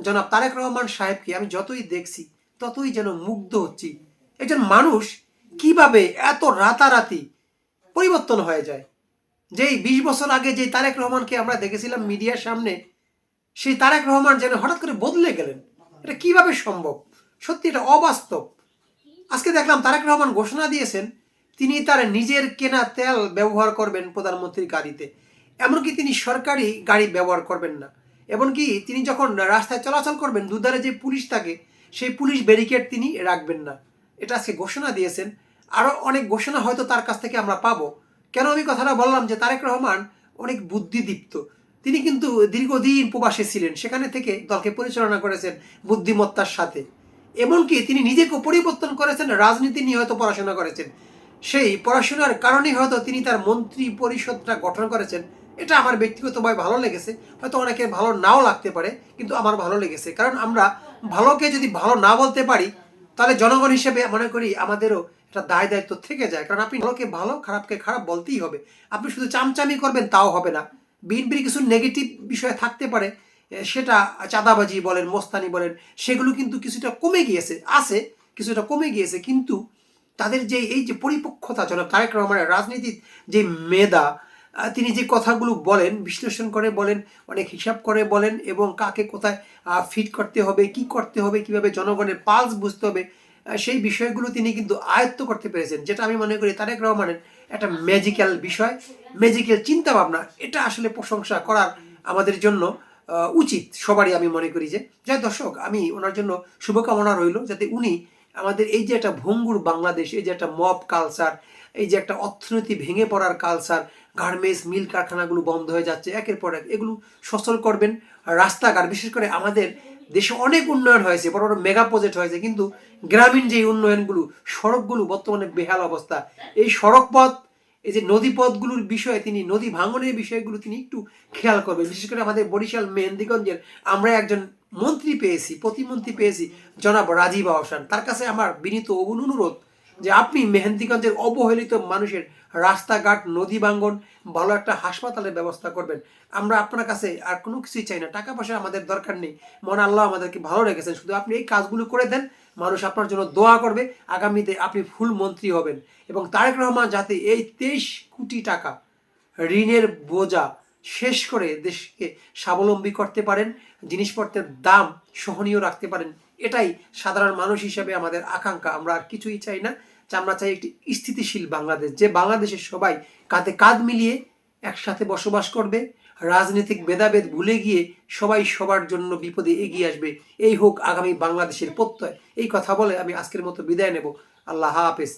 জনাব তারেক রহমান সাহেবকে আমি যতই দেখছি, ততই যেন মুগ্ধ হচ্ছি। একজন মানুষ কীভাবে এত রাতারাতি পরিবর্তন হয়ে যায়? যেই বিশ বছর আগে যে তারেক রহমানকে আমরা দেখেছিলাম মিডিয়ার সামনে, সেই তারেক রহমান যেন হঠাৎ করে বদলে গেলেন। এটা কীভাবে সম্ভব? সত্যি এটা অবাস্তব। আজকে দেখলাম তারেক রহমান ঘোষণা দিয়েছেন, তিনি তার নিজের কেনা তেল ব্যবহার করবেন প্রধানমন্ত্রীর গাড়িতে। এমনকি তিনি সরকারি গাড়ি ব্যবহার করবেন না। এমনকি তিনি যখন রাস্তায় চলাচল করবেন, দুধারে যে পুলিশ থাকে, সেই পুলিশ ব্যারিকেড তিনি রাখবেন না। এটা আজকে ঘোষণা দিয়েছেন। আরও অনেক ঘোষণা হয়তো তার কাছ থেকে আমরা পাবো। কেন আমি কথাটা বললাম যে তারেক রহমান অনেক বুদ্ধিদীপ্ত। তিনি কিন্তু দীর্ঘদিন প্রবাসে ছিলেন, সেখানে থেকে দলকে পরিচালনা করেছেন বুদ্ধিমত্তার সাথে। এমনকি তিনি নিজেকে পরিবর্তন করেছেন, রাজনীতি নিয়ে হয়তো পড়াশোনা করেছেন। সেই পড়াশোনার কারণেই হয়তো তিনি তার মন্ত্রী পরিষদটা গঠন করেছেন। এটা আমার ব্যক্তিগতভাবে ভালো লেগেছে। হয়তো অনেকের ভালো নাও লাগতে পারে, কিন্তু আমার ভালো লেগেছে। কারণ আমরা ভালোকে যদি ভালো না বলতে পারি, তাহলে জনগণ হিসেবে মনে করি আমাদেরও একটা দায় দায়িত্ব থেকে যায়। কারণ আপনি ভালোকে ভালো, খারাপকে খারাপ বলতেই হবে। আপনি শুধু চামচামি করবেন তাও হবে না। বিএনপির কিছু নেগেটিভ বিষয় থাকতে পারে সেটা চাঁদাবাজি বলেন, মোস্তানি বলেন, সেগুলো কিন্তু কিছুটা কমে গিয়েছে, আছে, কিছুটা কমে গিয়েছে, কিন্তু তাদের যে এই যে পরিপক্কতা জনাব তারেক রহমানের রাজনীতির যে মেধা তিনি যে কথাগুলো বলেন, বিশ্লেষণ করে বলেন, অনেক হিসাব করে বলেন এবং কাকে কোথায় ফিট করতে হবে, কি করতে হবে, কীভাবে জনগণের পালস বুঝতে হবে সেই বিষয়গুলো তিনি কিন্তু আয়ত্ত করতে পেরেছেন, যেটা আমি মনে করি তারেক রহমানের একটা ম্যাজিক্যাল বিষয় ম্যাজিক্যাল চিন্তা ভাবনা এটা আসলে প্রশংসা করার আমাদের জন্য উচিত, সবারই আমি মনে করি যে। যাই দর্শক, আমি ওনার জন্য শুভকামনা রইল, যাতে উনি আমাদের এই যে একটা ভঙ্গুর বাংলাদেশ, এই যে একটা মব কালচার এই যে একটা অর্থনীতি ভেঙে পড়ার কালচার গার্মেন্টস, মিল কারখানাগুলো বন্ধ হয়ে যাচ্ছে, একের পর এক। এগুলো সচল করবেন। রাস্তাঘাট, বিশেষ করে আমাদের দেশে অনেক উন্নয়ন হয়েছে, বড় বড় মেগা প্রজেক্ট হয়েছে, কিন্তু গ্রামীণ যে উন্নয়নগুলো, সড়কগুলো বর্তমানে বেহাল অবস্থা। এই সড়ক পথ এই যে নদী পথগুলোর বিষয়ে তিনি, নদী ভাঙনের বিষয়গুলো তিনি একটু খেয়াল করবেন। বিশেষ করে আমাদের বরিশাল, মেহেন্দিগঞ্জের আমরা একজন মন্ত্রী পেয়েছি, প্রতিমন্ত্রী পেয়েছি, জনাব রাজীব আহসান। তার কাছে আমার বিনীত অনুরোধ যে আপনি মেহেন্দিগঞ্জের অবহেলিত মানুষের রাস্তাঘাট, নদী ভাঙ্গন, ভালো একটা হাসপাতালের ব্যবস্থা করবেন। আমরা আপনার কাছে আর কোনো কিছুই চাই না। টাকা পয়সা আমাদের দরকার নেই। মন আল্লাহ আমাদেরকে ভালো রেখেছেন। শুধু আপনি এই কাজগুলো করে দেন, মানুষ আপনার জন্য দোয়া করবে। আগামীতে আপনি ফুল মন্ত্রী হবেন। এবং তারেক রহমান যাতে এই তেইশ কোটি টাকা ঋণের বোঝা শেষ করে দেশকে স্বাবলম্বী করতে পারেন, জিনিসপত্রের দাম সহনীয় রাখতে পারেন, এটাই সাধারণ মানুষ হিসেবে আমাদের আকাঙ্ক্ষা। আমরা আর কিছুই চাই না। যে আমরা চাই একটি স্থিতিশীল বাংলাদেশ, যে বাংলাদেশের সবাই কাঁধে কাঁধ মিলিয়ে একসাথে বসবাস করবে, রাজনৈতিক ভেদাভেদ ভুলে গিয়ে সবাই সবার জন্য বিপদে এগিয়ে আসবে। এই হোক আগামী বাংলাদেশের প্রত্যয়। এই কথা বলে আমি আজকের মতো বিদায় নেব। আল্লাহ হাফেজ।